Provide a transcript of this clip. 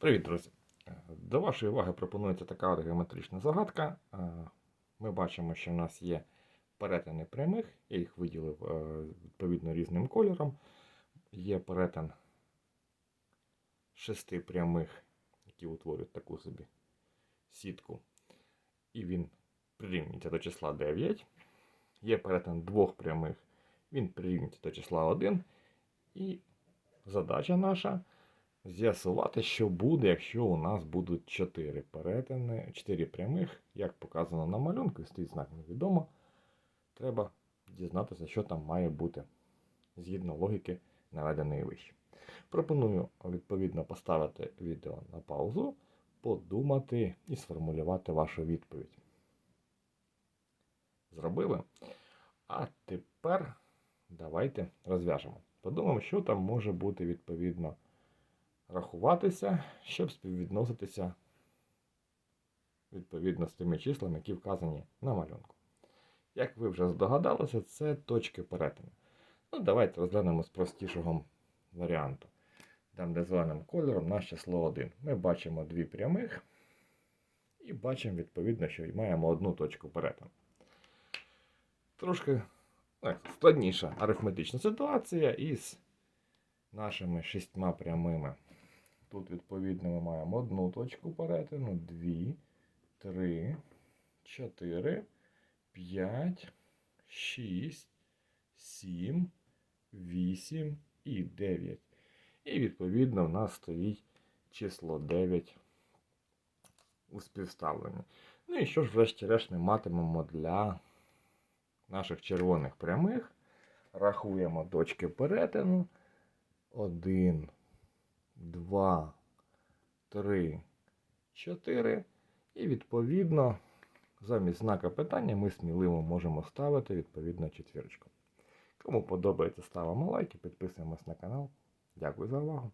Привіт, друзі! Е, До вашої уваги пропонується така от геометрична загадка. Е, Ми бачимо, що в нас є перетини прямих, я їх виділив е, відповідно різним кольором. Є перетин шести прямих, які утворюють таку собі сітку, і він прирівнюється до числа 9. Є перетин двох прямих, він прирівнюється до числа 1. І задача наша з'ясувати, що буде, якщо у нас будуть 4 перетини, 4 прямих, як показано на малюнку, стоїть знак невідомо. Треба дізнатися, що там має бути згідно логіки, наведеної вище. Пропоную відповідно поставити відео на паузу, подумати і сформулювати вашу відповідь. Зробили? А тепер давайте розв'яжемо. Подумаємо, що там може бути відповідно рахуватися, щоб співвідноситися відповідно з тими числами, які вказані на малюнку. Як ви вже здогадалися, це точки перетину. Ну, давайте розглянемо з простішого варіанту. Там, де зеленим кольором наш число 1. Ми бачимо дві прямих і бачимо, відповідно, що маємо одну точку перетину. Трошки ну, складніша арифметична ситуація із нашими шістьма прямими. Тут, відповідно, ми маємо одну точку перетину, дві, три, чотири, п'ять, шість, сім, вісім і дев'ять. І відповідно в нас стоїть число 9 у співставленні. Ну і що ж, врешті-решт, ми матимемо для наших червоних прямих. Рахуємо точки перетину. 1, 2, 3, 4. І відповідно, замість знака питання ми сміливо можемо ставити відповідно четвірочку. Кому подобається, ставимо лайки, підписуємось на канал. Дякую за увагу.